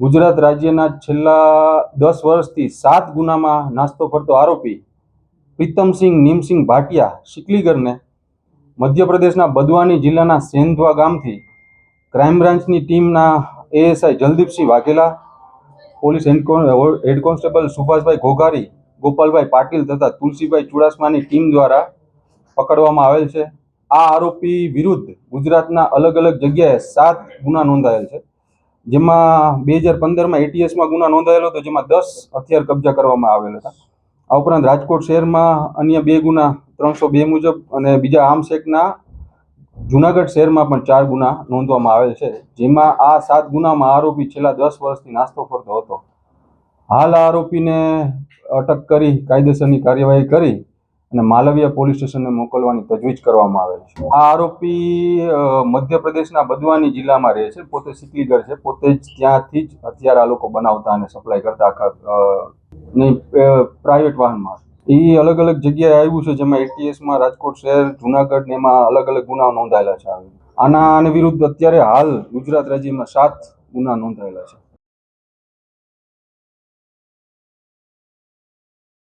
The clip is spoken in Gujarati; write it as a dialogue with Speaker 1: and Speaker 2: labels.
Speaker 1: ગુજરાત રાજ્યના છેલ્લા દસ વર્ષથી સાત ગુનામાં નાસ્તો ફરતો આરોપી પ્રીતમસિંહ નીમસિંહ ભાટિયા શિકલીગરને મધ્યપ્રદેશના બદવાની જિલ્લાના સેંધવા ગામથી ક્રાઇમ બ્રાન્ચની ટીમના ASI Jaldeepsinh Vaghela, police head con- head constable Subhashbhai Ghoghari, Gopalbhai Patil તથા તુલસીભાઈ ચુડાસમાની ટીમ દ્વારા પકડવામાં આવેલ છે. આ આરોપી વિરુદ્ધ ગુજરાતના અલગ અલગ જગ્યાએ સાત ગુના નોંધાયેલ છે. જેમાં બે હજાર પંદરમાં એટીએસમાં ગુના નોંધાયેલો હતો, જેમાં દસ હથિયાર કબજા કરવામાં આવેલ હતા. આ ઉપરાંત રાજકોટ શહેરમાં અન્ય બે ગુના, ત્રણસો બે મુજબ, અને બીજા આર્મ્સ એક્ટના જુનાગઢ શહેરમાં પણ ચાર ગુના નોંધવામાં આવેલ છે. જેમાં આ સાત ગુનામાં આરોપી છેલ્લા દસ વર્ષથી નાસ્તો કરતો હતો. હાલ આરોપીને અટક કરી, કાયદેસરની કાર્યવાહી કરી અને માલવીયા પોલીસ સ્ટેશને મોકલવાની તજવીજ કરવામાં આવેલ છે. આ આરોપી મધ્યપ્રદેશના બદવાની જિલ્લામાં રહે છે, પોતે સિકલીગર છે, પોતે જ ત્યાંથી જ હથિયાર આ લોકો બનાવતા અને સપ્લાય કરતા આખા પ્રાઇવેટ વાહનમાં. એ અલગ અલગ જગ્યાએ આવ્યું છે, જેમાં એટીએસમાં રાજકોટ શહેર, જુનાગઢ ને એમાં અલગ અલગ ગુનાઓ નોંધાયેલા છે. આના આને વિરુદ્ધ અત્યારે હાલ ગુજરાત રાજ્યમાં સાત ગુના નોંધાયેલા છે.